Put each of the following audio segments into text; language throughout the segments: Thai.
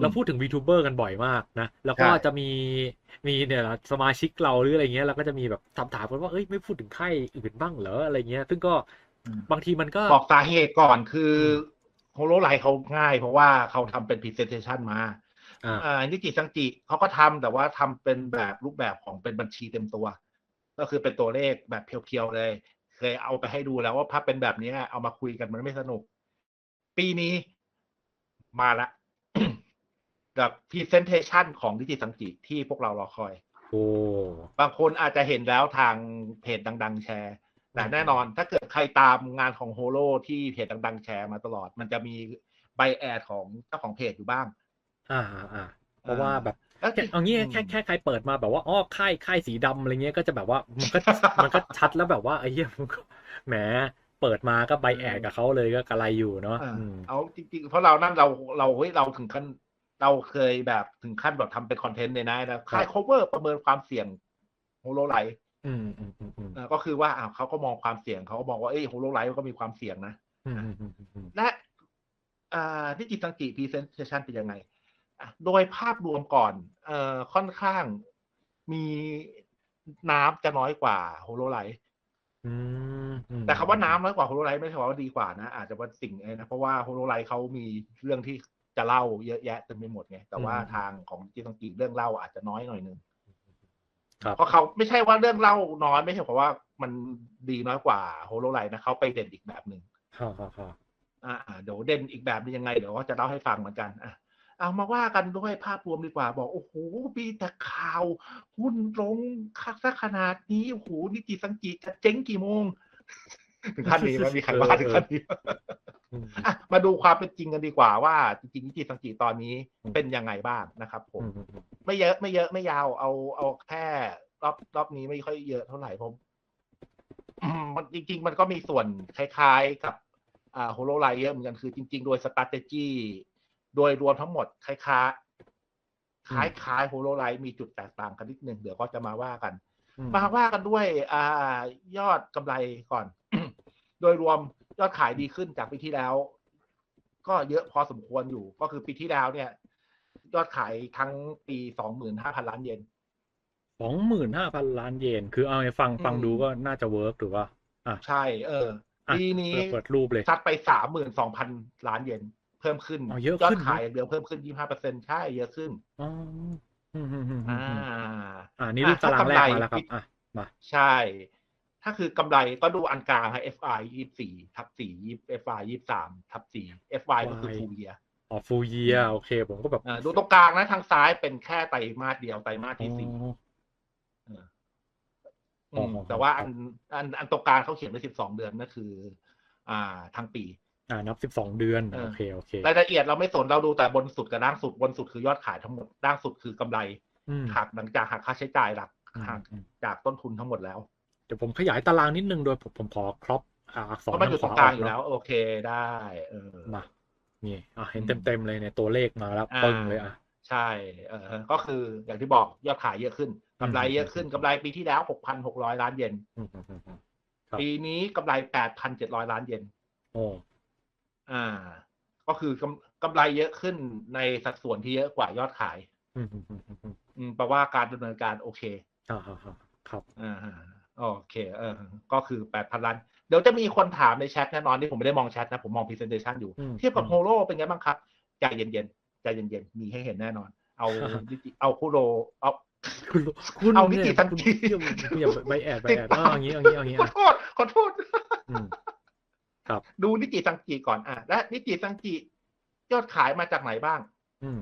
เราพูดถึง VTuber กันบ่อยมากนะ แล้วก็ใช่จะมีมีเนี่ยนะสมาชิกเราหรืออะไรเงี้ยเราก็จะมีแบบถามถามๆกันว่าเอ้ยไม่พูดถึงค่ายอื่นบ้างเหรออะไรเงี้ย ซึ่งก็อืมบางทีมันก็บอกสาเหตุก่อนคือโฮโลไลท์เขาง่าย เพราะว่าเขาทำเป็นพรีเซนเทชันมาอ่าอ่านิจิซังจิเขาก็ทำแต่ว่าทำเป็นแบบรูปแบบของเป็นบัญชีเต็มตัว ก็คือเป็นตัวเลขแบบเพียวๆเลย เคยเอาไปให้ดูแล้วว่าภาพเป็นแบบนี้เอามาคุยกันมันไม่สนุก ปีนี้มาละ กับพรีเซนเทชันของดิจิซังจิที่พวกเรารอคอยโอ้บางคนอาจจะเห็นแล้วทางเพจดัง ๆ แชร์แต่แน่นอนถ้าเกิดใครตามงานของโฮโลที่เพจดัง ๆ แชร์มาตลอด มันจะมีใบแอดของเจ้าของเพจอยู่บ้าง อ่าอ่าอ่าเพราะว่าแบบแล้วแค่เอางี้แค่แค่ใครเปิดมาแบบว่าอ้อค่ายค่ายสีดำอะไรเงี้ยก็จะแบบว่ามันก็มันก็ชัดแล้วแบบว่าไอ้เหี้ยมันก็แหมเปิดมาก็ใบแอดกับเขาเลยก็กระไรอยู่เนาะอ่าอืมเอาจริงๆเพราะเรานั่นเราเราเฮ้ยเราถึงขั้น เราเคยแบบถึงขั้นแบบทำเป็นคอนเทนต์เลยนะนะค่าย cover ประเมินความเสี่ยงโฮโลไลท์อืมอืมอืมอืมก็คือว่าอ้าวเขาก็มองความเสี่ยงเขาก็มองว่าเอ้ยโฮโลไลท์มันก็มีความเสี่ยงนะอืมอืมอืมอืมและอ่าดิจิตังกีพรีเซนเทชันเป็นยังไงอะโดยภาพรวมก่อนเอ่อค่อนข้างมีน้ำจะน้อยกว่าโฮโลไลท์อืมอืมแต่คำว่าน้ำน้อยกว่าโฮโลไลท์ไม่ใช่ว่าดีกว่านะ อาจจะเป็นสิ่งเองนะเพราะว่าโฮโลไลท์เขามีเรื่องที่ จะเล่าเยอะแยะเต็มไปหมดไงแต่ว่าทางของดิจิตังกีเรื่องเล่าอาจจะน้อยหน่อยนึงครับเพราะเขาไม่ใช่ว่าเรื่องเล่าน้อยไม่ใช่เพราะว่ามันดีน้อยกว่าโฮโลไลท์นะเขาไปเด่นอีกแบบหนึ่งฮ่าฮ่าฮ่าอ่าอ่าเดี๋ยวเด่นอีกแบบนึงยังไงเดี๋ยวก็จะเล่าให้ฟังเหมือนกันอะเอามาว่ากันด้วยภาพรวมดีกว่า บอกโอ้โหมีแต่ข่าวหุ้นลงคักซะขนาดนี้โอ้โหนิจิสังกิจะเจ๊งกี่โมง ถึงขั้นนี้ไหมันมีใครว่าถึงขั้นนี้อืมอะมาดูความเป็นจริงกันดีกว่าว่าจริงๆนิจิสังกิตอนนี้อืมเป็นยังไงบ้างนะครับผมอืมอืมไม่เยอะไม่เยอะไม่ยาวเอาเอาแค่รอบรอบนี้ไม่ค่อยเยอะเท่าไหร่ผมอืมมันจริง ๆ มันก็มีส่วนคล้ายๆกับอ่าโฮโลไลเยอะเหมือนกันคือจริง ๆ โดยสต r a t e g y โดยรวมทั้งหมดคล้ายๆคล้ายคล้ายโฮโลไลมีจุดแตกต่างกันนิดนึงเดี๋ยวก็จะมาว่ากันอืมมาว่ากันด้วย อ่ายอดกำไรก่อน โดยรวมยอดขายดีขึ้นจากปีที่แล้ว ก็เยอะพอสมควรอยู่ ก็คือปีที่แล้วเนี่ย ยอดขายทั้งปีสองหมื่นห้าพันล้านเยนสองหมื่นห้าพันล้านเยน คือเอาไงฟังอืมฟังดูก็น่าจะเวิร์กถือว่าอะใช่ เอออะปีนี้เปิดเปิดรูปเลยซัดไปสามหมื่นสองพันล้านเยนเพิ่มขึ้นอ๋อเยอะยอขึ้ดนขายอย่างเดียวเพิ่มขึ้นยี่ห้าเปอร์เซ็นใช่เยอะขึ้นอ๋ออืมอืมอืมอือ่ามอืมอ่านี่รูปตารางแรกมาแล้วครับอะมาใช่ ถ้าคือกำไรก็ดูอันกลางให้ FI ยี่สี่ทับสี่ยี่ FI ยี่สามทับสี่ FI ก็คือ Y full year อ๋อฟูเยียโอเค ผมก็แบบอ่าดูตรงกลางนะ ทางซ้ายเป็นแค่ไตรมาสเดียวไตรมาสที่สี่อ๋ออืมอ๋อแต่ว่าอันอันอันตรงกลางเขาเขียนไว้สิบสองเดือนนั่นคือ อ่าทั้งปี อ่านับสิบสองเดือนเออโอเคโอเครายละเอียดเราไม่สนเราดูแต่บนสุดกับล่างสุดบนสุดคือยอดขายทั้งหมดล่างสุดคือกำไรอืมหักหลังจากหักค่าใช้จ่ายหลักอืมหักอืมจากต้นทุนทั้งหมดแล้ว เดี๋ยวผมขยายตารางนิดนึงโดยผมผมขอครอปอ่าอักษเพรราะมันอยู่ตรงกลางอยู่แล้วเนะโอเคได้เออมานี่อะเห็นอืมเต็มเต็มๆเลยในตัวเลขมาแล้วอ่าปึ้งเลยอะใช่เออก็คืออย่างที่บอกยอดขายเยอะขึ้นกำไรเยอะขึ้นกำไรปีที่แล้วหกพันหกร้อยล้านเยนอืมอืมอืมอืมครับปีนี้กำไรแปดพันเจ็ดร้อยล้านเยนโอ้อ่า ก็คือกำกำไรเยอะขึ้นในสัดส่วนที่เยอะกว่ายอดขาย อืมอืมอืมอืมอืมอืมแปลว่าการดำเนินการโอเคอ่าอ่าอ่าครับอ่า โอเคเออก็คือแปดพันล้าน เดี๋ยวจะมีคนถามในแชทแน่นอนที่ผมไม่ได้มองแชทนะ ผมมองพรีเซนเ t ชันอยู่อืมเทียบกับอืมโฮโลเป็นไงบ้างครับ ใจเย็นๆ ใจเย็นๆ มีให้เห็นแน่นอน เอาครับดิจิเอาคูโรเอาคุณคุณเอานิติเนี่ยสังคุณกีคุณคุณอย่าไปแอดไปติดแอดปากอ่าอย่างงี้อย่างงี้อย่างงี้ขออะโทษขอโทษอืมครับ ดูนิจิสังกีก่อนอะและนิจิสังกียอดขายมาจากไหนบ้าง อืม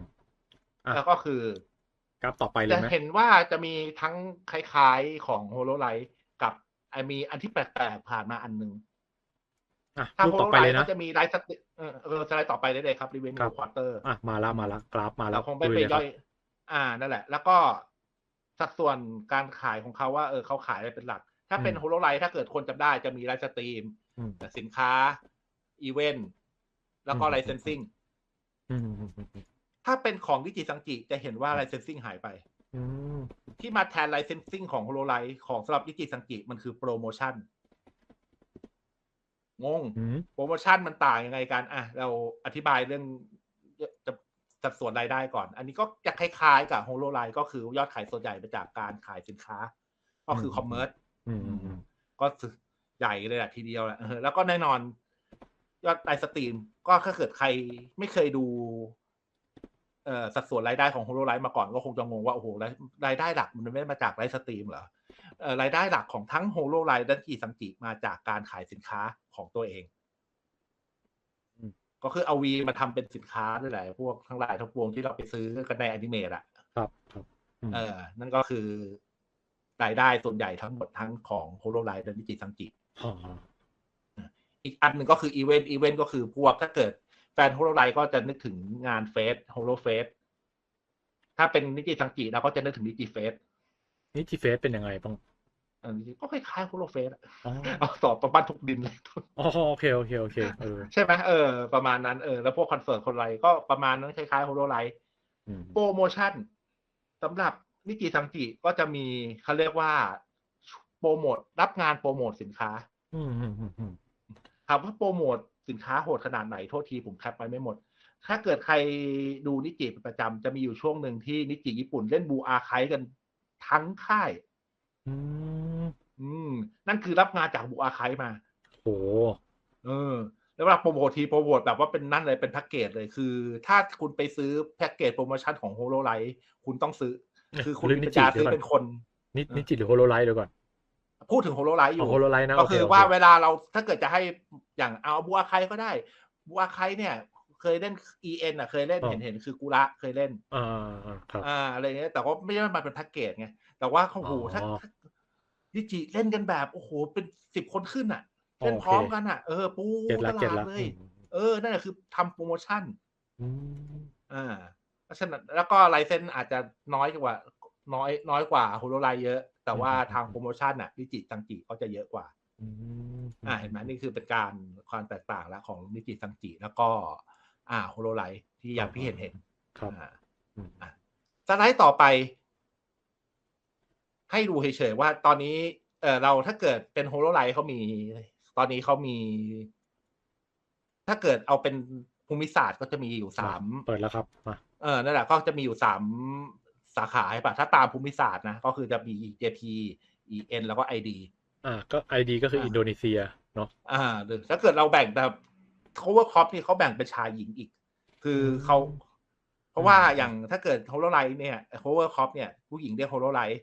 อะแล้วก็คือกราฟต่อไปเลจะยไหมเห็นว่าจะมีทั้งคล้ายๆของโฮโลไลท์กับไอ้ มีอันที่แปลกๆผ่านมาอันหนึงอะถ้ารูปโฮต่โลอไปไลเลยท์นะก็จะมีไลท์สติเออเออสไลด์ต่อไปได้เลยครับรีเวนครัยูบควอเตอร์อะมาละมาละกราฟมาแล้เราวคงไม่ลุไปเลยครัย่บอย อ่านั่นแหละ แล้วก็สัดส่วนการขายของเขาว่าเออเขาขายอะไรเป็นหลัก ถ้าเป็นอืมโฮโลไลท์ถ้าเกิดคนจำได้จะมีไลฟ์สตรีมอืมสินค้า อีเวนต์แล้วก็อืมไลเซนซิ่งอืมอืมอืมอืมถ้าเป็นของดิจิซังกิจะเห็นว่าไลเซนซิ่งหายไปอืม ที่มาแทนไลเซนซิ่งของโฮโลไลท์ของสำหรับดิจิซังกิมันคือโปรโมชั่น งงอืมโปรโมชั่นมันต่างยังไงกัน อะ เราอธิบายเรื่องจะสัดส่วนรายได้ก่อน อันนี้ก็จะคล้ายๆกับโฮโลไลก็คือยอดขายส่วนใหญ่มาจากการขายสินค้า ก็คือคอมเมอร์สอืมอืมอืมก็ใหญ่เลยแหละทีเดียวแหละเออแล้วก็แน่นอน ยอดไลฟ์สตรีมก็ถ้าเกิดใครไม่เคยดูเอ่อ สัดส่วนรายได้ของโฮโลไลฟ์มาก่อนก็คงจะงงว่า โอ้โหรายรายได้หลักมันไม่ได้มาจากไลฟ์สตรีมเหรอเอ่อรายได้หลักของทั้งโฮโลไลฟ์และจีซังจิมาจากการขายสินค้าของตัวเอง ก็คือเอาวีมาทำเป็นสินค้าด้วยแหละพวกทั้งหลายทั้งปวงที่เราไปซื้อกันในอนิเมะอะครับครับมเออ นั่นก็คือรายได้ส่วนใหญ่ทั้งหมดทั้งของโฮโลไลท์และนิจิซังจิอ๋ออีกอันหนึ่งก็คืออีเวนต์อีเวนต์ก็คือพวกถ้าเกิด แฟนโฮโลไลท์ก็จะนึกถึงงานเฟสโฮโลเฟสถ้าเป็นนิจิซังจิเราก็จะนึกถึงนิจิเฟสนี่จีเฟสเป็นยังไงบ้างอันนี้ก็คล้ายๆโฮโลเฟสอ๋อเอาสอบประมาณทุกดินเลยอ๋อโอเคโอเคโอเคเออใช่ไหมเออประมาณนั้นเออแล้วพวกคอนเสิร์ตคนไรก็ประมาณนั้นคล้ายๆโฮโลไลท์อืมโปรโมชั่นสำหรับนิจิซังจิก็จะมีเขาเรียกว่าโปรโมทรับงานโปรโมทสินค้าอืมอืมอืมอืมถามว่าโปรโมท สินค้าโหดขนาดไหนโทษทีผมแคปไปไม่หมด ถ้าเกิดใครดูนิจิเป็นประจำจะมีอยู่ช่วงหนึ่งที่นิจิญี่ปุ่นเล่นบูอาไคกันทั้งค่ายอืมอืมนั่นคือรับงานจากบูอาไคมาโหเออ แล้วเวลาโปรโมททีโปรโมทแบบว่าเป็นนั่นเลยเป็นแพ็กเกจเลยคือ ถ้าคุณไปซื้อแพ็กเกจโปรโมชั่นของโฮโลไลท์คุณต้องซื้อ คือคุณเรื่องมีนิปัญจิญาเดี๋ซื้ยวอก่อนเป็นคนนินิจิหรือโฮโลไลท์เดี๋ยวก่อนพูดถึงโฮโลไลท์ออ๋ยู่อโฮโลไลท์นะก็โเคือว่าเวลาเราถ้าเกิดจะให้ อย่างเอาบัวไคก็ได้ บัวไคเนี่ย เคยเล่น EN อะ เคยเล่นอ๋อเห็นเห็นคือกุระเคยเล่นอ่าอ่าครับอ่าอะไรเงี้ยแต่ว่าไม่ได้มาเป็นแพ็กเกจไงแต่ว่าเขาโหถ้าอ๋อดิจิเล่นกันแบบโอ้โหเป็นสิบคนขึ้นอะอ๋อเล่นโอเคพร้อมกันอะเออปูเก็ตตละเก็ตลาละดเลอืยมเออนั่นแหละคือทำโปรโมชั่นอืมอ่าเพราะฉะนั้นแล้วก็ไลเซนอาจจะน้อยกว่า น้อยน้อยกว่าโฮโลไลเยอะ แต่ว่าทางโปรโมชั่นอะดิจิตังจิก็จะเยอะกว่า อืมอ่าเห็นไหมนี่คือเป็นการความแตกต่างแล้วของนิจิซังจิแล้วก็ อ่าโฮโลไลท์ที่อย่างที่เห็นเห็นครับอ่าอืมสไลด์ต่อไป ให้ดูเฉยๆว่าตอนนี้ เออเราถ้าเกิดเป็นโฮโลไลท์เขามี ตอนนี้เขามี ถ้าเกิดเอาเป็นภูมิศาสตร์ก็จะมีอยู่สามเปิดแล้วครับมาเออนั่นแหละก็จะมีอยู่สามสาขาใช่ปะถ้าตามภูมิศาสตร์นะ ก็คือจะมี JP EN แล้วก็ ID อ่าก็ไอดีก็คืออินโดนีเซียเนาะอ่าหรือถ้าเกิดเราแบ่งแบบ cover crop นี่เขาแบ่งเป็นชายหญิงอีก คือเขาเพราะว่าอย่างถ้าเกิด h o l o l i g h t เนี่ย cover crop เนี่ยผู้หญิงเรียก h o l o l i g h t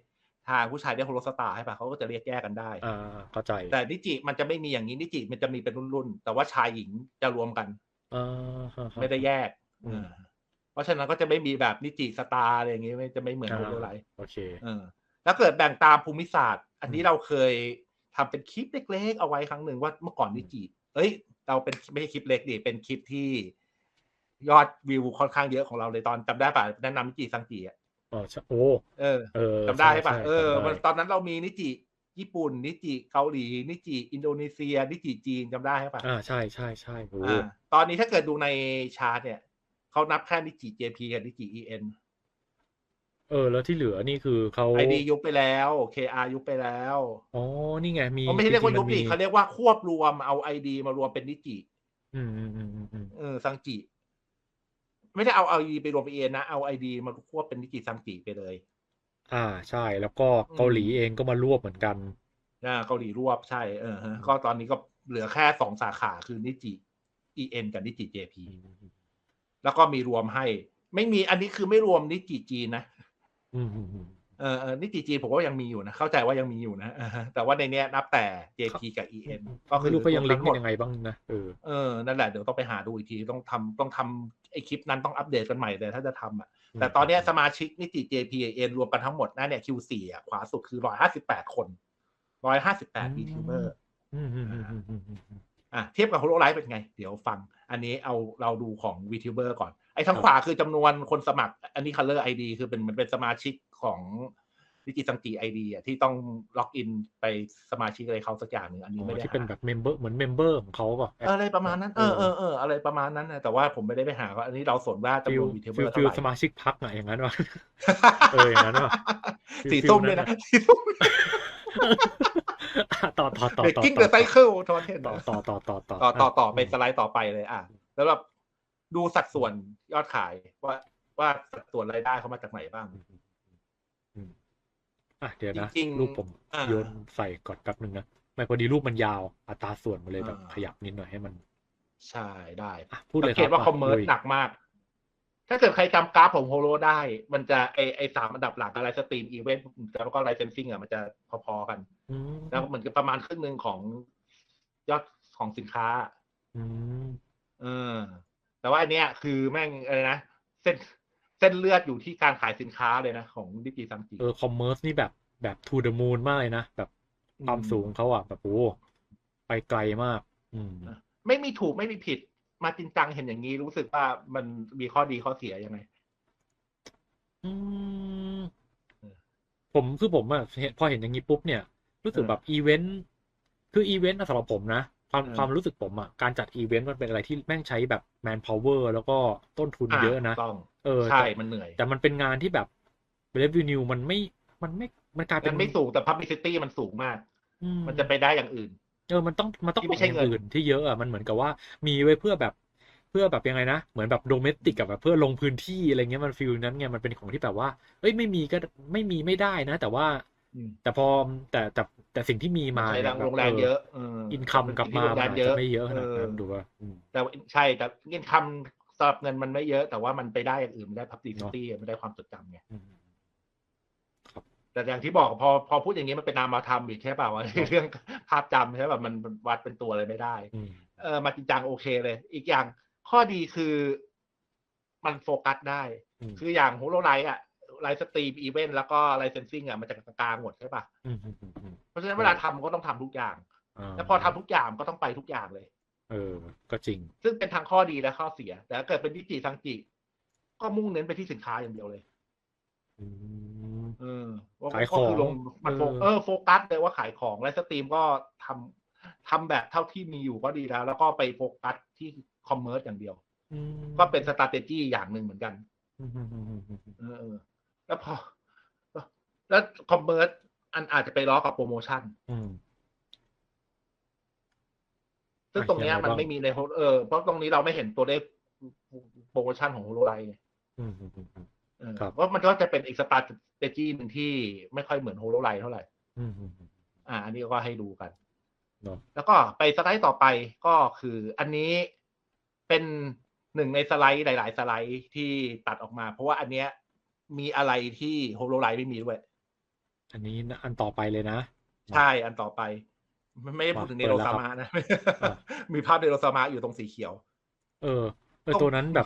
ทางผู้ชายเรียก h o l o star ให้ปะเขาก็จะเรียกแยกกันได้อ่าเข้าใจ แต่นิจิมันจะไม่มีอย่างนี้นิจิมันจะมีเป็นรุ่นๆแต่ว่าชายหญิงจะรวมกันอ่าฮะฮะไม่ได้แยกอืมอ่าเพราะฉะนั้นก็จะไม่มีแบบนิจิสตาร์อะไรอย่างงี้ไม่จะไม่เหมือนอ่าโฮโลไลท์โอเคเออแล้วเกิดแบ่งตามภูมิศาสตร์ อันนี้อืมเราเคย ทำเป็นคลิปเล็กๆเอาไว้ครั้งหนึ่งว่าเมื่อก่อนนิจิเอ้ย เราเป็นไม่ใช่คลิปเล็กดิเป็นคลิปที่ยอดวิวค่อนข้างเยอะของเราเลยตอนจำได้ป่ะแนะนำนิจิซังจิอะอ๋อใช่โอ้เออเออจำได้ใช่ป่ะใช่เออจำได้มันตอนนั้นเรามีนิจิญี่ปุ่นนิจิเกาหลีนิจิอินโดนีเซีย นิจิจีนจำได้ป่ะอ่าใช่ใช่ใช่โอ้อ่าตอนนี้ถ้าเกิดดูในชาร์ตเนี่ยเขานับแค่นิจิ JP กับนิจิ EN เออ แล้วที่เหลือนี่คือเขา ID ยุบไปแล้ว KR ยุบไปแล้วอ๋อนี่ไงมีเขาไม่ใช่เรียกว่าจยุงบๆมันดิมีเขาเรียกว่าควบรวมเอา ID มารวมเป็นนิจิอืมอืมอืมอืมอืมเออซังจิ ไม่ได้เอา ID ไปรวมเป็น EN นะเอา ID มาควบเป็นนิจิซังจิไปเลย อ่าใช่ แล้วก็เกาหลีเองก็มารวบเหมือนกันนะเกาหลีรวบใช่เออฮะก็ตอนนี้ก็เหลือแค่สองสาขาคือนิจิ EN กับนิจิ JP แล้วก็มีรวมให้ ไม่มีอันนี้คือไม่รวมนิจิจีนนะอืมอืมอืม เออเออนิติจีนผมว่ายังมีอยู่นะ เข้าใจว่ายังมีอยู่นะอ่าฮะแต่ว่าในเนี้ยนับแต่ JP กับ EN ก็คืไม่อรู้ก็ยังลิงก์หมกันดยังไงบ้างนะเออเออนั่นแหละเดี๋ยวต้องไปหาดูอีกทีต้องทำต้องทำไอคลิปนั้นต้องอัปเดตกันใหม่เลยถ้าจะทำอะแต่ตอนเนี้ยสมาชิกนิติ JP กับ EN รวมกันทั้งหมดนะเนี่ย Q4 อะขวาสุดคือร้อยห้าสิบแปดคนร้อยห้าสิบแปดอืมวีทูเบอร์อืมอืมอืมอืมอืมอืมอะเทียบกับโฮโลไลฟ์เป็นไง เดี๋ยวฟัง อันนี้เอาเราดูของ VTuber ก่อน ไอ้ทางขวาคือจำนวนคนสมัคร อันนี้ Color ID คือเป็นมันเป็นสมาชิกของดิจิตังจีไอดีอะที่ต้องล็อกอินไปสมาชิกอะไรเขาสักอย่างหนึ่งอันนี้อ๋ไม่อได้ที่เป็นหาแบบเมมเบอร์เหมือนเมมเบอร์ของเขาป่ะเอออะไรประมาณนั้น เออเออเอออะไรประมาณนั้นนะแต่ว่าผมไม่ได้ไปหาว่าอันนี้เราสนว่าจำฟินลวน VTuber ฟิลเท่าฟิลไหร่สมาชิกพักอะอย่างนั้นวะเอออย่างนั้นว่ะสีส้มเลยนะสีส้มต่อต่อต่อเบรกต่อกิ้งเดอะไซเคิลทอนเทนต่อต่อต่อต่อต่อต่อต่อต่อไปสไลด์ต่อไปเลยอะแล้วแบบ ดูสัดส่วนยอดขายว่าว่าสัดส่วนรายได้เขามาจากไหนบ้างอืมอะเดี๋ยวนะจริงๆรูปผมอ่าโยนใส่ก่อนแป๊บนึงนะไม่พอดีรูปมันยาวอัตราส่วนมันเลยแบบอ่าขยับนิดหน่อยให้มัน ใช่ได้อะพูดเลยสังคเกรับตว่าคอมเมอร์สลุยหนักมาก ถ้าเกิดใครจำกราฟของโฮโลได้ มันจะไอไอสามอันดับหลังอะไรสตรีมอีเวนต์แล้วก็ไลเซนซิ่งอะมันจะพอๆกันอืมแล้วเหมือนกับประมาณครึ่งหนึ่งของยอดของสินค้า อืมเออ แต่ว่าอันเนี้ยคือแม่งอะไรนะเส้นเส้นเลือดอยู่ที่การขายสินค้าเลยนะของดิจิซัมจิเออคอมเมอร์สนี่แบบแบบ to the moon มากเลยนะ แบบความสูงเขาอะแบบโอ้ไปไกลมาก อืม ไม่มีถูกไม่มีผิด มาจริงจังเห็นอย่างนี้รู้สึกว่ามันมีข้อดีข้อเสียยังไง อืมเออผมคือผมอะเห็นพอเห็นอย่างนี้ปุ๊บเนี่ย รู้สึกเออแบบอีเวนต์คืออีเวนต์สำหรับผมนะ ความเออความรู้สึกผมอะการจัดอีเวนต์มันเป็นอะไรที่แม่งใช้แบบแมนพาวเวอร์แล้วก็ต้นทุนเยอะนะต้องเออใช่แต่มันเหนื่อย แต่มันเป็นงานที่แบบเรวินิวมันไม่มันไม่มันกลายเป็มันนไม่สูงแต่ publicity มันสูงมากอืมันจะไปได้อย่างอื่น เออมันต้องมันต้องที่บไม่อกใช่อย่างเงินอื่นที่เยอะอะมันเหมือนกับว่ามีไว้เพื่อแบบเพื่อแบบยังไงนะ เหมือนแบบโดเมสติกกับแบบเพื่อลงพื้นที่อะไรเงี้ยมันฟีลนั้นไงมันเป็นของที่แบบว่าเอ้ยไม่มีก็ไม่มีไม่ได้นะ แต่ว่าอืม แต่พอแต่แต่แต่สิ่งที่มีมาใช้เนี่แรงยแบบโรงแรมเยอะเอินคัมกลับมาโรงมันแรอาจเยจะอะไม่เยอะขนาดนั้นเออดูว่าอืมแต่ว่าใช่แต่อินคัมสำหรับเงินมันไม่เยอะแต่ว่ามันไปได้อย่างอื่นมันได้ publicity มันได้ความจดจำไงอืมแต่อย่างที่บอกพอพอพูดอย่างนี้มันเป็นนามธรรมอีกใช่ป่าวว่าเรื่องภาพจำใช่ป่ะมันมันวัดเป็นตัวอะไรไม่ได้อืมเออมาจริงจังโอเคเลย อีกอย่างข้อดีคือ มันโฟกัสได้อืมคืออย่างโฮโลไลท์อะ ไลฟ์สตรีมอีเวนต์แล้วก็ไลเซนซิ่งอะมันจะกลางๆหมดใช่ป่ะอืมอืมอืมอืมเพราะฉะนั้นเวลาทำก็ต้องทำทุกอย่างาแล้วพอทำทุกอย่างก็ต้องไปทุกอย่างเลย เออ ก็จริง ซึ่งเป็นทางข้อดีและข้อเสีย แต่ถ้าเกิดเป็นดิจิซังจิก็มุ่งเน้นไปที่สินค้าอย่างเดียวเลยอืมเออว่าขายก็คืของลงมันโฟเออเออโฟกัสเลยว่าขายของและสตรีมก็ทำทำแบบเท่าที่มีอยู่ก็ดีแล้ว แล้วก็ไปโฟกัสที่คอมเมอร์สอย่างเดียวอืมก็เป็นสต r a t e g y อย่างหนึ่งเหมือนกันอืมอืมอืมอืมอืมเออเออ แล้วพอ แล้วคอมเมอร์สอันอาจจะไปล้อกับโปรโมชั่นอืมซึ่งอะตรงเนี้ยยังไงมันบ้างไม่มีใน Holo- เออเพราะตรงนี้เราไม่เห็นตัวเลขโปรโมชั่นของโฮโลไลท์อืมอืมอืมอืมเออครับว่ามันก็จะเป็นอีกสตาร์เตจี้หนึ่งที่ไม่ค่อยเหมือนโฮโลไลท์เท่าไหร่อืมอืมอืมอ่า อันนี้ก็ให้ดูกันเนาะแล้วก็ไปสไลด์ต่อไปก็คืออันนี้เป็นหนึ่งในสไลด์หลาย ๆ สไลด์ที่ตัดออกมา เพราะว่าอันเนี้ย มีอะไรที่โฮโลไลท์ไม่มีด้วย อันนี้นะอันต่อไปเลยนะ ใช่อันต่อไป ไม่ไม่ได้พูดถึงเนเปิโรดแล้วครัซาบมะนะอะมีภาพเนโรซามะอยู่ตรงสีเขียว เออเออต้องตัวนั้นแบบ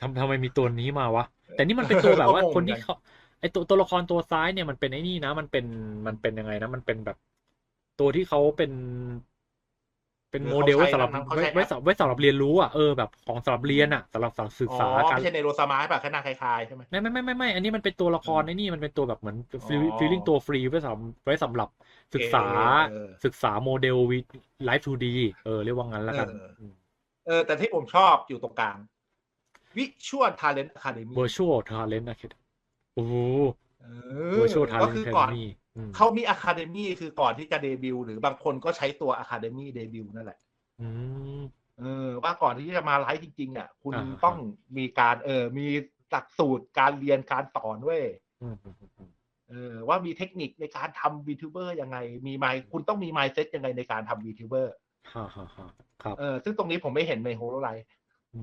ทำทำไมมีตัวนี้มาวะ แต่นี่มันเป็นตัวแบบว่าก็งงคนที่เหมือนกันเขาไอตัวตัวละครตัวซ้ายเนี่ยมันเป็นไอ้นี่นะ มันเป็นมันเป็นยังไงนะ มันเป็นแบบตัวที่เขาเป็น เป็นหรือโมเดลไว้เขาใช้สำหรับนะเขาไว้ใช้ไว้แอปสำไว้สำหรับเรียนรู้อะเออแบบของสำหรับเรียนอะสำหรับสำหรับศึกอ๋อษาการไม่ใช่เนโรซามะแบบขนาดคล้ายๆใช่ไหมไม่ไม่ไม่ไม่ไม่อันนี้มันเป็นตัวละครอืมไอ้นี่มันเป็นตัวแบบเหมือนอ๋อฟีลลิ่งตัวฟรีไว้สำหรับไว้สำหรับศึกษาเออศึกษาโมเดลไลฟ์ 2D เออเรียกว่างั้นแล้วกันเออเออแต่ที่ผมชอบอยู่ตรงกลางวิชวลทาเลนต์อะคาเดมี่ virtual talent นะคิดโอ้โหเอ virtual ก็ talent คือก่อน academy อืม เขามีอะคาเดมี่คือก่อนที่จะเดบิวต์หรือบางคนก็ใช้ตัวอะคาเดมี่เดบิวต์นั่นแหละอืมเออว่าก่อนที่จะมาไลฟ์จริง ๆ อะ คุณอ่าต้องมีการ เออ มีหลักสูตรการเรียนการสอนเว้ยอืมอืมอืมอืมเออว่ามีเทคนิคในการทำวีทูเบอร์ยังไง มีไมคุณต้องมีไมเซ็ตยังไงในการทำวีทูเบอร์ฮ่าฮ่าฮ่าครับเออซึ่งตรงนี้ผมไม่เห็นในโฮโลไลท์อื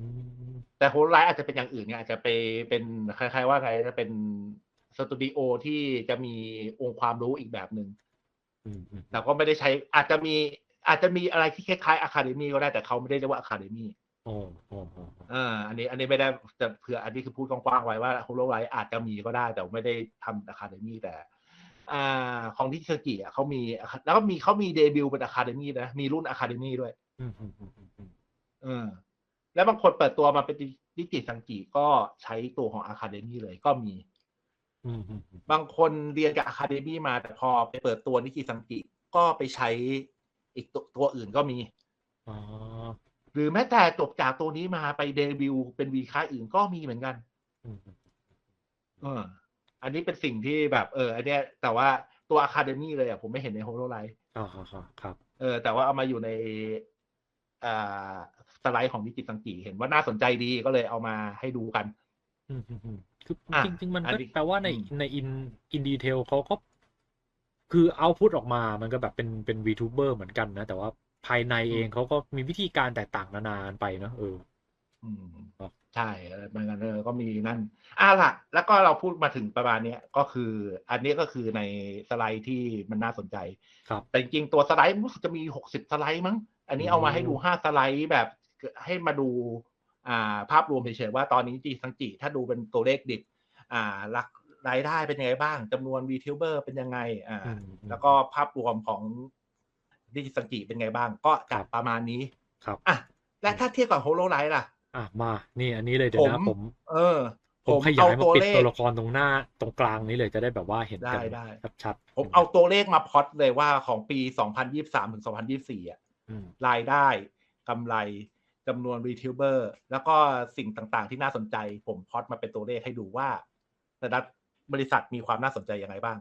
มแต่โฮโลไลท์อาจจะเป็นอย่างอื่นเนี่ยอาจจะไปเป็นคล้ายๆว่าไงจะเป็น สตูดิโอที่จะมีองค์ความรู้อีกแบบหนึ่งอืมอืมแต่ก็ไม่ได้ใช้อาจจะมีอาจจะมีอะไรที่คล้ายๆอะคาเดมี่ก็ได้แต่เขาไม่ได้เรียกว่าอะคาเดมี่โอ้โอ้โอ้โอ้อ่าอันนี้อันนี้ไม่ได้แต่เผื่ออันนี้คือพูดกว้างๆไว้ว่าโฮโลไลท์อาจจะมีก็ได้ แต่ไม่ได้ทำอะคาเดมี่แต่ อ่า ของที่เชอร์กิอะเขามีแล้วก็มีเขามีเดบิวต์เป็นอะคาเดมี่นะมีรุ่นอะคาเดมี่ด้วย อืมอืมอืมอืมอืมเออแล้วบางคนเปิดตัวมาเป็นดิจิซังกิก็ใช้ตัวของอะคาเดมี่เลยก็มีอืมอืมอืม บางคนเรียนกับอะคาเดมี่มาแต่พอไปเปิดตัวนิจิซังกิก็ไปใช้อีกตัวตัวอื่นก็มีอ๋อหรือแม้แต่จบจากตัวนี้มาไปเดบิวต์เป็นวีค่ายอื่นก็มีเหมือนกันอืมอืมเอออันนี้เป็นสิ่งที่แบบ เออ อันเนี้ย แต่ว่าตัวอะคาเดมี่เลยอะผมไม่เห็นในโฮโลไลท์อ่าฮ่าฮ่าครับ เออ แต่ว่าเอามาอยู่ในอ่าสไลด์ของดิจิตังกีเห็นว่าน่าสนใจดีก็เลยเอามาให้ดูกัน อืมอืมอืมคืออะจริง ๆ มันอันก็นี้แปลว่าในอืม ในอินอินดีเทลเขาก็ คือเอาพุทออกมามันก็แบบเป็นเป็น VTuber เหมือนกันนะ แต่ว่าภายในเองเขาก็มีวิธีการแตกต่างนานาไปเนอะเออ อืมครับใช่อะไรประมาณนั้นเออก็มีนั่นอะล่ะ แล้วก็เราพูดมาถึงประมาณเนี้ยก็คือ อันนี้ก็คือในสไลด์ที่มันน่าสนใจ ครับ แต่จริงๆตัวสไลด์รู้สึกจะมีหกสิบสไลด์มั้ง อันนี้โอ้เอามาให้ดูห้าสไลด์แบบให้มาดูอ่า ภาพรวมเฉยๆว่าตอนนี้จีสังจิถ้าดูเป็นตัวเลขดิบอ่าหลักรายได้เป็นยังไงบ้างจำนวน VTuber เป็นยังไงอ่าอืมแล้วก็ภาพรวมของดิจิสังจิเป็นไงบ้าง ก็จะประมาณนี้ครับอะและถ้าเทียบกับโฮโลไลท์ล่ะ อะมานี่อันนี้เลยเดี๋ยวนะผมผมเออ ผมขเอยายมาตัวปิดเลขตัวละครตรงหน้าตรงกลางนี้เลยจะได้แบบว่าเห็นกันได้ได้ชัดๆผมเอาตัวเลขมาพล็อตเลยว่าของปี 2023 ถึง 2024 อะอืมรายได้กำไร จำนวนรีทิวเบอร์แล้วก็สิ่งต่างๆ ที่น่าสนใจ ผมพล็อตมาเป็นตัวเลขให้ดูว่าแต่ละบริษัทมีความน่าสนใจยังไงบ้าง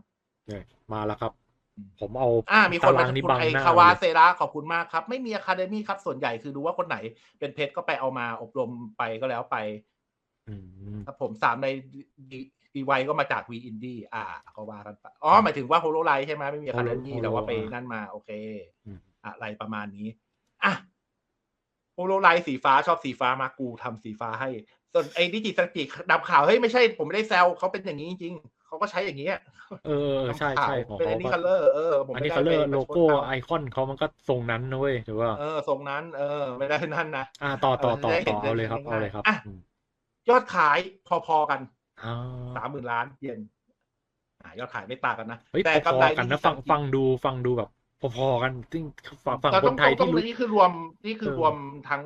เนี่ยมาแล้วครับอืมผมเอาอ่ามีคนตารางมานี้คุณบังไอหน้าคาวาเลยเซราขอบคุณมากครับ ไม่มีอะคาเดมี่ครับ ส่วนใหญ่คือดูว่าคนไหนเป็นเพชรก็ไปเอามาอบรมไปก็แล้วไปอืมครับผมสามในดีไวก็มาจากวีอินดี้อ่าก็ว่ากันไปอ๋อหมายถึงว่าโฮโลไลท์ใช่ไหมไม่มีอะคาเดมี่ Holo- แต่ว่าไป Holo นั่นมา โอเคอืมอะไรประมาณนี้อะ โฮโลไลท์สีฟ้าชอบสีฟ้ามากูทำสีฟ้าให้ ส่วนไอ้ดิจิตัลปีกดับข่าวเฮ้ยไม่ใช่ผมไม่ได้แซวเขาเป็นอย่างนี้จริงๆเขาก็ใช้อย่างนี้ยเออเออใช่ทำข่าวใช่ของเป็นเขาอันนี้ก็คัลเลอร์เออผมอันไม่นี้ได้เขาเรียกไปโลโก้ไปชดไอคอนเขามันก็ทรงนั้นนะเว้ยถือว่าเออทรงนั้นเออไม่ได้นั่นนะอ่าต่อต่อต่อได้เห็ต่นอเอาเลยครับได้เอาเห็นเลยครับอะอืมยอดขายพอๆกันอ่าสามหมื่นล้านเยนอะยอดขายไม่ต่างกันนะเฮ้ยแต่พกำอไรๆกันนะดิจิฟังทัลฟังดูฟังดูแบบ พอๆกันซึ่งฝั่งฝั่งแต่คต้อนงไทยต้องที่รู้นี่คือรวมนี่คือเออรวมทั้ง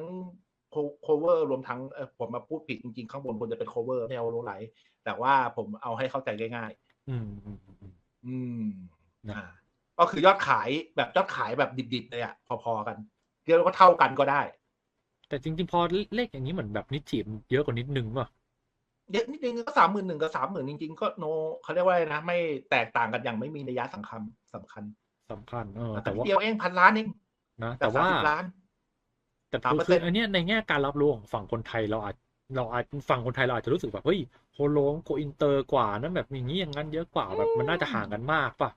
โคเวอร์รวมทั้งเออผมมาพูดผิดจริงๆ ข้างบนควรจะเป็นโคเวอร์ไม่เอาโรไลท์แต่ว่าผมเอาให้เข้าใจง่ายอืม อืมอืมอืมๆอืมนะอ่าก็คือยอดขายแบบยอดขายแบบดิบๆเลยอะพอๆกันเรียกว่าเท่ากันก็ได้ แต่จริงๆ พอเลขอย่างนี้เหมือนแบบนิจิมันเยอะกว่านิดนึงว่ะเยอะนิดนึงก็สามหมื่นหนึ่งกับสามหมื่นจริงๆ ก็โนเขาเรียกว่าอะไรนะ ไม่แตกต่างกันอย่างไม่มีนัยสำคัญสำคัญ สำคัญเออแต่แต่ว่าเดียวเองพันล้านเองนะแต่แต่สามว่าสิบล้านแต่3%คือคืออันเนี้ยในแง่การรับรู้ของฝั่งคนไทยเราอาจเราอาจฝั่งคนไทยเราอาจจะรู้สึกแบบเฮ้ยโฮโลโกอินเตอร์กว่านั้นแบบอย่างนี้อย่างนั้นเยอะกว่าแบบมันน่าจะห่างกันมากป่ะ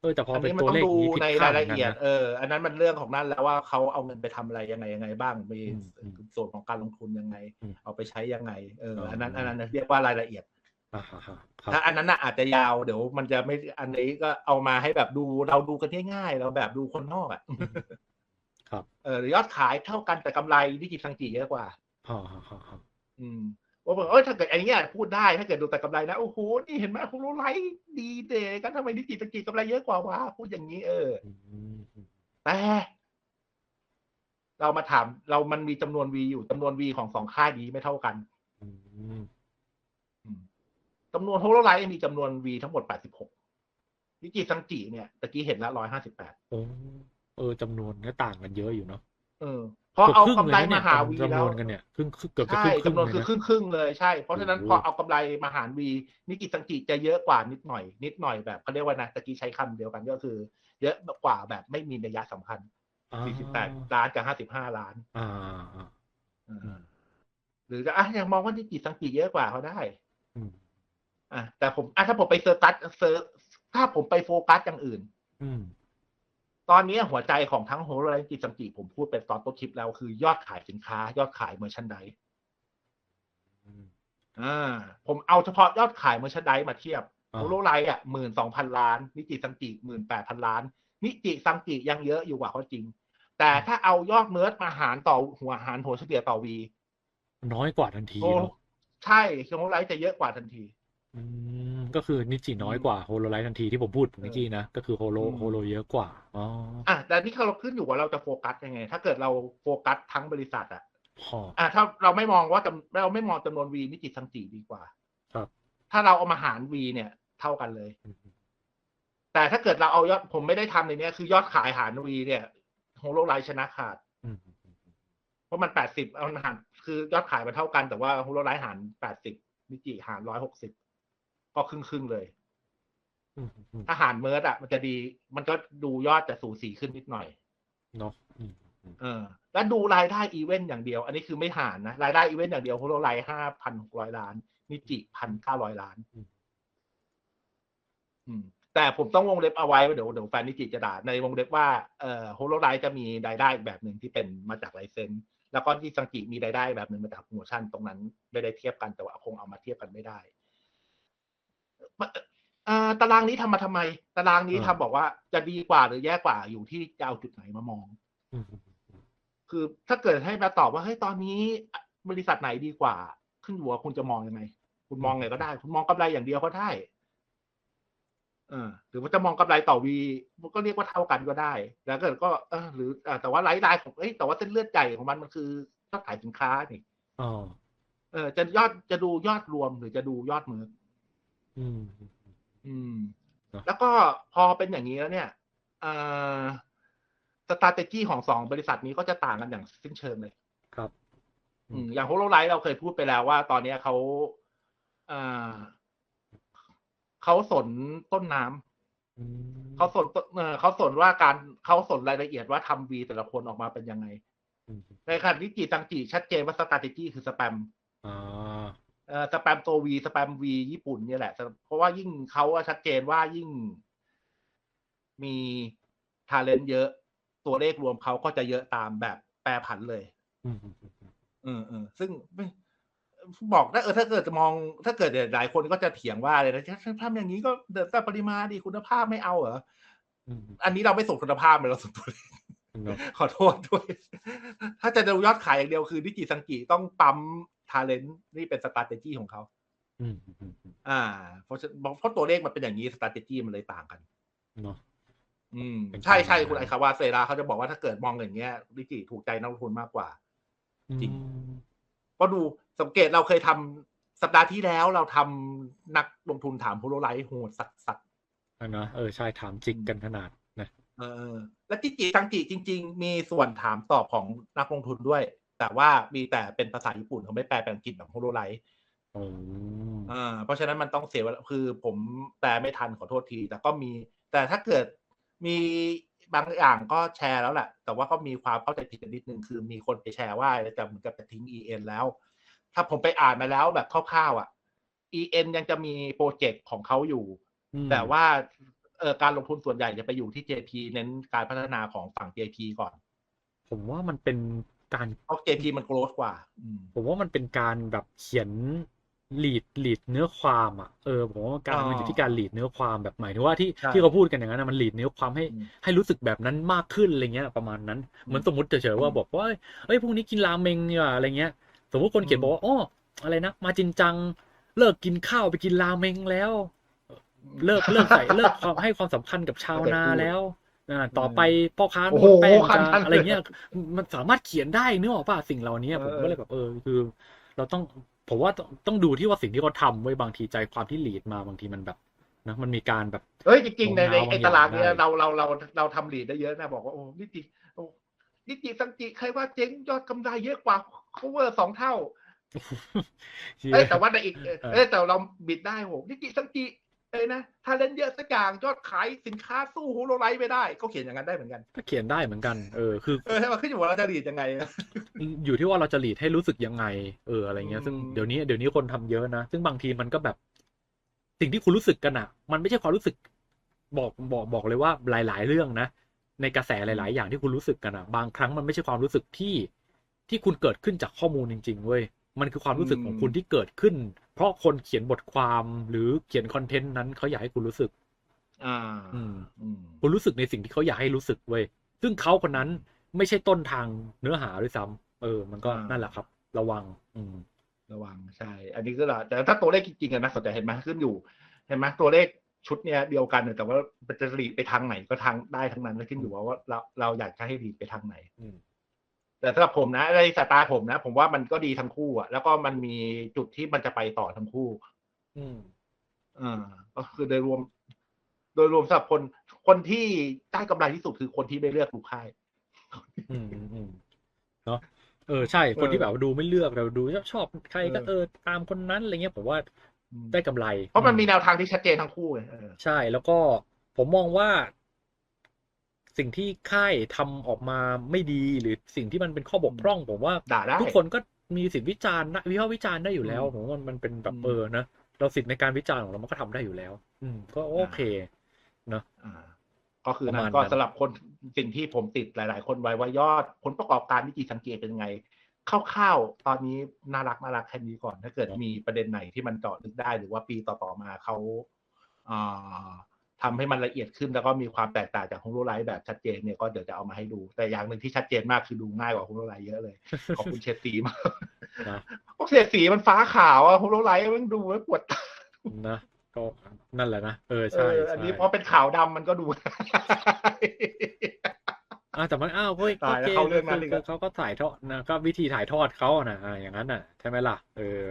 เออแต่พออันเป็นนี้มันตัวต้องเลขดูอย่างนี้ทิศในทางรายเหมือนกันละเอียดนะเอออันนั้นมันเรื่องของนั่นแล้วว่าเขาเอาเงินไปทำอะไรยังไงยังไงบ้างมีอืมอืมส่วนของการลงทุนยังไงอืมเอาไปใช้ยังไงเอออ๋ออัอันนั้นอันนั้นเรียกว่ารายละเอียด อ่าฮะฮะครับถ้าอันนั้นน่ะอาจจะยาวเดี๋ยวมันจะไม่อันนี้ก็เอามาให้แบบดูเราดูกันง่ายๆเราแบบดูคนนอกอะครับเออยอดขายเท่ากันแต่กำไรดิจิทัลจีเยอะกว่าฮ่าฮ่าฮ่าฮ่าอืมว่าบอกเอ้ยถ้าเกิดอันเนี้ยพูดได้ถ้าเกิดดูแต่กำไรนะโอ้โหนี่เห็นไหมคุณรู้ไรดีเดกันทำไมดิจิตอลจีกำไรเยอะกว่าวะพูดอย่างนี้ เอออืมอืมแต่เรามาถาม เรามันมีจำนวนวีอยู่จำนวนวีของสองค่ายนี้ไม่เท่ากันอืมอืม จำนวนโฮโลไลท์มีจำนวนวีทั้งหมดแปดสิบหกดิจิซังจิเนี่ยตะกี้เห็นละร้อยห้าสิบแปดโอ้เออจำนวนก็ต่างกันเยอะอยู่เนาะเออพอเอากืบคกำไรลยนะมาหาวีจำแล้นววนกันเนี่ยครึ่งเกือบจะใช่ครึ่งครึ่งจำนวนเลยคือนะครึ่งครึ่งๆเลยใช่ เพราะฉะนั้นโอ้โหพอเอากำไรมาหารวีนิกิซังจิจะเยอะกว่านิดหน่อย นิดหน่อยแบบเขาเรียกว่านะตะกี้ใช้คำเดียวกันก็คือ เยอะกว่าแบบไม่มีนัยยะสำคัญอ่า48ล้านกับ 55 ล้านอ่าอ่าอ่าอืมหรือจะอะยังมองว่านิกิซังจิเยอะกว่าเขาได้ อืมอะแต่ผมอะถ้าผมไปเซอร์ตัสเซอร์ถ้าผมไปโฟกัสอย่างอื่น อืม ตอนนี้หัวใจของทั้งโฮโลไลท์กิซังจิผมพูดเป็นตอนต้นคลิปแล้วคือยอดขายสินค้า ยอดขายเมอร์ชันไดอืมอ่าผมเอาเฉพาะยอดขายเมอร์ชันไดมาเทียบอ่าโฮโลไลท์อะหมื่นสองพันล้าน นิจิซังจิหมื่นแปดพันล้าน นิจิซังจิยังเยอะอยู่กว่าเขาจริง แต่ถ้าเอายอดเมิร์ดมาหารต่อหัวหารหัวเฉลี่ยต่อวี น้อยกว่าทันทีโอ้เนาะใช่โฮโลไลท์จะเยอะกว่าทันที อืมก็คือนิจิน้อยกว่าโฮโลไลท์ทันทีที่ผมพูดเมื่อกี้นะ ก็คือโฮโลอืมโฮโลเยอะกว่าอ๋ออะแต่นี่เราขึ้นอยู่ว่าเราจะโฟกัสยังไง ถ้าเกิดเราโฟกัสทั้งบริษัทอะพออะถ้าเราไม่มองว่าจำเราไม่มองจำนวนวีนิจิซังจิดีกว่า ครับ ถ้าเราเอามาหารวีเนี่ย เท่ากันเลยอืมแต่ถ้าเกิดเราเอายอดผมไม่ได้ทำในเนี้ยคือยอดขายหารวีเนี่ยโฮโลไลท์ชนะขาดอืมเพราะมันแปดสิบเอาหารคือยอดขายมันเท่ากันแต่ว่าโฮโลไลท์หารแปดสิบนิจิหารร้อยหกสิบ ก็ครึ่งครึ่งๆเลยอืมอืมถ้าหารเมิร์ดอะ มันจะดี มันก็ดูยอดจะสูสีขึ้นนิดหน่อยเนาะอืมเออ แล้วดูรายได้อีเวนต์อย่างเดียว อันนี้คือไม่หารนะ รายได้อีเวนต์อย่างเดียวโฮโลไลห้าพันหกร้อยล้าน นิจิพันเก้าร้อยล้าน อืมแต่ผมต้องวงเล็บเอาไว้เดี๋ยวเดี๋ยวแฟนนิจิจะด่าในวงเล็บว่าเอ่อโฮโลไลจะมีรายได้แบบหนึ่งที่เป็นมาจากไลเซนส์แล้วก็ที่ซังกิมีรายได้แบบหนึ่งมาจากโปรโมชั่นตรงนั้นไม่ได้เทียบกันแต่ว่าคงเอามาเทียบกันไม่ได้เอ่อ ตารางนี้ทำมาทำไม ตารางนี้ทำบอกว่าจะดีกว่าหรือแย่กว่าอยู่ที่จะเอาจุดไหนมามองอืมคือถ้าเกิดให้มาตอบว่าเฮ้ยตอนนี้บริษัทไหนดีกว่า ขึ้นอยู่ว่าคุณจะมองยังไง คุณมองไงก็ได้ คุณมองกำไรอย่างเดียวก็ได้เออหรือว่าจะมองกำไรต่อวีมันก็เรียกว่าเท่ากันก็ได้ แล้วเกิดก็เออหรืออ่าแต่ว่าไลฟ์ไลน์ของเอ้ยแต่ว่าเส้นเลือดใหญ่ของมันมันคือยอดขายสินค้านี่อ๋อเออจะยอดจะดูยอดรวมหรือจะดูยอดมือ อืม อืมเนอะแล้วก็พอเป็นอย่างนี้แล้วเนี่ยเอ่อสตาเตจี้ของสองบริษัทนี้ก็จะต่างกันอย่างสิ้นเชิงเลย ครับ อืม อย่างโฮโลไลท์เราเคยพูดไปแล้วว่าตอนเนี้ยเขาเอ่อเขาสนต้นน้ำอืมเขาสนต้นเออเขาสนว่าการเขาสนรายละเอียดว่าทำวีแต่ละคนออกมาเป็นยังไงอืมในขณะที่จีตังจีชัดเจนว่าสตาเตจี้คือสแปมอ่าเอ่อ สแปมตัววีสแปมวีญี่ปุ่นเนี่ยแหละ เพราะว่ายิ่งเขาอะชัดเจนว่ายิ่งมีทาเลนต์เยอะ ตัวเลขรวมเขาก็จะเยอะตามแบบแปรผันเลย อืมอืมอืมเออเออซึ่งไม่บอกถ้าเออถ้าเกิดจะมอง ถ้าเกิดหลายคนก็จะเถียงว่าเลยนะทำอย่างนี้ก็เดินแต่ปริมาณดีคุณภาพไม่เอาเหรออืมอันนี้เราไม่ส่งคุณภาพเลยเราส่งตัวเลขเนอะขอโทษด้วย ถ้าจะดูยอดขายอย่างเดียวคือดิจิซังกิต้องปั๊มทา เลนต์นี่เป็นสตา t e จี้ของเขาอืมอืมอืมอืมอ่า เพราะฉะเพราะตัวเลขมันเป็นอย่างนี้สตา t e จี้มันเลยต่างกันเนาะอืมเป็นใช่ใช่การคุณไอคาวาเซราเขาจะบอกว่าถ้าเกิดมองอย่างเงี้ยดิจิถูกใจนักลงทุนมากกว่า จริงอืมก็ดูสังเกตเราเคยทำสัปดาห์ที่แล้วเราทำนักลงทุนถามโฮโลไลท์โหดสัสสัสอันนะเออใช่ถามจิกกันขนาดนะเออ และจิจิจังจิจริง ๆ มีส่วนถามตอบของนักลงทุนด้วย แต่ว่ามีแต่เป็นภาษาญี่ปุ่นเขาไม่แปลเป็นอังกฤษแบบโฮโลไลท์อืมอ่าเพราะฉะนั้นมันต้องเสียเวลาคือผมแปลไม่ทันขอโทษที แต่ก็มี แต่ถ้าเกิดมีบางอย่างก็แชร์แล้วแหละ แต่ว่าก็มีความเข้าใจผิดกันนิดนึงคือมีคนไปแชร์ว่าจะเหมือนกับจะทิ้ง EN แล้ว ถ้าผมไปอ่านมาแล้วแบบคร่าวๆอะ EN ยังจะมีโปรเจกต์ของเขาอยู่อืมแต่ว่าเออการลงทุนส่วนใหญ่จะไปอยู่ที่ JP เน้นการพัฒนาของฝั่ง JP ก่อน ผมว่ามันเป็น การเพราะ JP มันโกรธกว่าอืมผมว่ามันเป็นการแบบเขียนลีดลีดเนื้อความอะเออผมว่าการอ๋อมันอยู่ที่การลีดเนื้อความแบบหมายถึงว่าที่ใช่ที่เขาพูดกันอย่างนั้นนะมันลีดเนื้อความให้อืมให้รู้สึกแบบนั้นมากขึ้นอะไรเงี้ยประมาณนั้นเหมือนสมมติเฉยๆว่าบอกว่าเอ้ยเอ้ยพรุ่งนี้กินราเมงเนี่ยอะไรเงี้ย สมมติคนเขียนบอกว่าอ๋ออะไรนะมาจินจัง เลิกกินข้าวไปกินราเมงแล้ว เลิกเลิกใส่เลิกความให้ความสำคัญกับชาวนาแล้ว อ่าต่อไปพ่อค้าโอ้นโหวดแป้งขจะนาดนั้นเลยอะไรเงี้ย มันสามารถเขียนได้เนื้อออกป่ะสิ่งเหล่านี้ผมเออก็เลยแบบเออคือ เราต้องผมว่าต้องต้องดูที่ว่าสิ่งที่เขาทำไว้บางทีใจความที่ลีดมาบางทีมันแบบนะมันมีการแบบเฮ้ยจริงๆในในโน้มน้าวไอ้ตารางเนี้ยบางอย่างได้เราเราเราเราทำลีดได้เยอะนะบอกว่าโอ้นิจิโอ้นิจิสังจิใครว่าเจ๊งยอดกำไรเยอะกว่า cover สองเท่าเอ้ยแต่ว่าในอีกเออเออเอ้ยแต่เราบิดได้โหนิจิสังจิ เอ้ยนะ ถ้าเล่นเยอะสักอย่างยอดขายสินค้าสู้ฮูโรไลท์ไม่ได้ ก็เขียนอย่างนั้นได้เหมือนกัน ก็เขียนได้เหมือนกันเออคือเออให้มันขึ้นอยู่ว่าเราจะลีดยังไง อยู่ที่ว่าเราจะลีดให้รู้สึกยังไง เอออะไรเงี้ย ซึ่งอืมเดี๋ยวนี้เดี๋ยวนี้คนทำเยอะนะ ซึ่งบางทีมันก็แบบ สิ่งที่คุณรู้สึกกันอะมันไม่ใช่ความรู้สึกบอกบอกบอกเลยว่าหลาย ๆ เรื่องนะในกระแสหลาย ๆ อย่างที่คุณรู้สึกกันอะบางครั้งมันไม่ใช่ความรู้สึกที่ที่คุณเกิดขึ้นจากข้อมูลจริง ๆ เว้ย มันคือความรู้สึกของคุณที่เกิดขึ้น เพราะคนเขียนบทความหรือเขียนคอนเทนต์นั้นเขาอยากให้คุณรู้สึก อ่าอืมอืมคุณรู้สึกในสิ่งที่เขาอยากให้รู้สึกเว้ยซึ่งเขาคนนั้นไม่ใช่ต้นทางเนื้อหาด้วยซ้ำเออ มันก็อ่านั่นั่นแหละครับ ระวัง อืม ระวังใช่ อันนี้ก็แหละแต่ถ้าตัวเลขจริงๆอะนะสนใจเห็นไหมขึ้นอยู่เห็นไหมตัวเลขชุดเนี้ยเดียวกันแต่ว่ามันจะรีดไปทางไหนก็ทางได้ทั้งนั้นแล้วขึ้นอยู่ว่าว่าเราเราอยากจะให้รีดไปทางไหนอืม แต่สำหรับผมนะในสายตาผมนะ ผมว่ามันก็ดีทั้งคู่อะแล้วก็มันมีจุดที่มันจะไปต่อทั้งคู่ อืมอ่าก็คือโดยรวม โดยรวมสำหรับคนคนที่ได้กำไรที่สุดคือคนที่ไม่เลือกลูกค่ายอืมอืมอืมเนาะเออใช่ คนที่แบบว่าดูไม่เลือกเราดูชอบชอบใครก็เออเออตามคนนั้นอะไรเงี้ยผมว่าได้กำไร เพราะมันมีแนวทางที่ชัดเจนทั้งคู่ไงเออใช่แล้วก็ผมมองว่า สิ่งที่ค่ายทำออกมาไม่ดีหรือสิ่งที่มันเป็นข้อบกพร่อง ผมว่าด่าได้ทุกคนก็มีสิทธิวิจารณ์นะวิพากษ์วิจารณ์ได้อยู่แล้วอืมผมว่ามันเป็นแบบอืมเออนะเราสิทธิ์ในการวิจารณ์ของเรามันก็ทำได้อยู่แล้ว อืม ก็โอเคเนาะอ่าก็คือประนั้มาณนก็นั้นสำหรับคนสิ่งที่ผมติดหลาย ๆ คนไว้ว่ายอดผลประกอบการวิจิสังเกตเป็นยังไงคร่าวๆ ตอนนี้น่ารักน่ารักแค่นี้ก่อน ถ้าเกิดมีประเด็นไหนที่มันเจาะลึกได้ หรือว่าปีต่อ ๆ มาเขา อ่าทำให้มันละเอียดขึ้นแล้วก็มีความแตกต่างจากฮ o โ o ไลท์แบบชัดเจนเนี่ยก็เดี๋ยวจะเอามาให้ดู แต่อย่างหนึ่งที่ชัดเจนมากคือดูง่ายกว่าฮ o โ o ไลท์เยอะเลย ขอบคุณเชดสีมากนะพวกเฉดสีมันฟ้าขาวอะฮ o โ o ไลท์มันดูแล้วปวดตานะก็นั่นแหละนะเออเอใช่ออันนี้ใช่พอเป็นขาวดำมันก็ดูอ่าแต่มันอ้าวก็ตายแล้วโอเข้าเรื่องนั้นคือีกแล้วเขาก็ถ่ายทอดนะก็วิธีถ่ายทอดเขาอะนะอ่าอย่างนั้นน่ะใช่ไหมล่ะเออ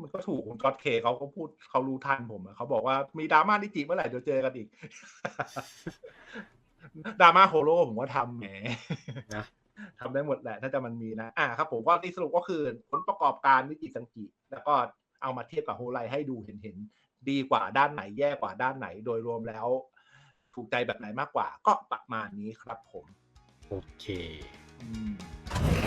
มันก็ถูกคุณก๊อตเคเขาก็พูดเขารู้ทันผมอะเขาบอกว่ามีดราม่าดิจิเมื่อไหร่เดี๋ยวเจอกันอีกดราม่าโฮโลผมว่าทำแหมนะทำได้หมดแหละถ้าจะมันมีนะอ่าครับผมก็ที่สรุปก็คือผลประกอบการวิจิสังกิ แล้วก็เอามาเทียบกับโฮไลให้ดูเห็นเห็นๆดีกว่าด้านไหนแย่กว่าด้านไหนโดยรวมแล้ว ถูกใจแบบไหนมากกว่า ก็ประมาณนี้ครับผม โอเคอืม